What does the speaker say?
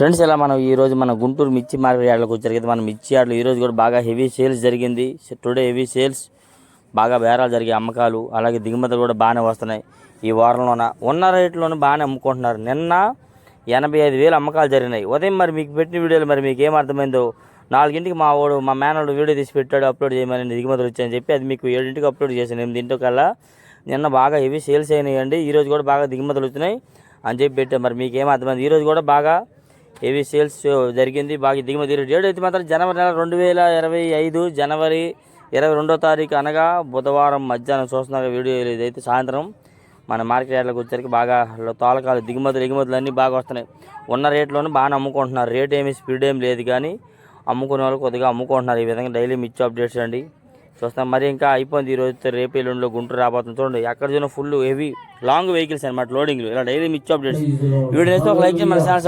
Friends ఇలా మనం ఈరోజు మన గుంటూరు మిర్చి మార్కెట్ యార్డ్లోకి వచ్చారు కదా మన మిర్చి యార్డ్లో ఈరోజు కూడా బాగా హెవీ సేల్స్ జరిగింది. టుడే హెవీ సేల్స్ బాగా బేరాలు జరిగే అమ్మకాలు అలాగే దిగుమతులు కూడా బాగానే వస్తున్నాయి. ఈ వారంలోన ఉన్న రేట్లోనే బాగానే అమ్ముకుంటున్నారు. నిన్న ఎనభై ఐదు వేలు అమ్మకాలు జరిగినాయి. ఉదయం మరి మీకు పెట్టిన వీడియోలు మరి మీకు ఏం అర్థమైందో నాలుగింటికి మా వాడు మా మేనోడు వీడియో తీసి పెట్టాడు అప్లోడ్ చేయమని దిగుమతులు వచ్చాయని చెప్పి అది మీకు ఏడింటికి అప్లోడ్ చేశాను. ఎనిమిదింటికల్లా నిన్న బాగా హెవీ సేల్స్ అయినాయండి. ఈరోజు కూడా బాగా దిగుమతులు వచ్చినాయి అని చెప్పి పెట్టాం మరి మీకు ఏం అర్థమైంది? కూడా బాగా హెవీ సేల్స్ జరిగింది? బాగా దిగుమతి డేట్ అయితే మాత్రం జనవరి నెల రెండు వేల ఇరవై ఐదు జనవరి ఇరవై రెండో తారీఖు అనగా బుధవారం మధ్యాహ్నం చూస్తున్నారు వీడియో. ఇదైతే సాయంత్రం మన మార్కెట్ యార్డ్లకు వచ్చరికి బాగా తోలకాలు దిగుమతులు ఎగుమతులు అన్నీ బాగా వస్తున్నాయి. ఉన్న రేట్లోనే బాగానే అమ్ముకుంటున్నారు. రేట్ ఏమి స్పీడ్ ఏం లేదు కానీ అమ్ముకునే వాళ్ళు కొద్దిగా అమ్ముకుంటున్నారు. ఈ విధంగా డైలీ మిచ్చు అప్డేట్స్ అండి. చూస్తాం. మరి ఇంకా అయిపోయింది ఈరోజు రేపు ఎల్లుండిలో గుంటూరు రాబోతుంది. చూడండి ఎక్కడ చూసిన ఫుల్ హెవీ లాంగ్ వెహికల్స్ అనమాట లోడింగ్లు ఇలా డైలీ మిచ్చు అప్డేట్స్. వీడియో ఒక లైక్ మన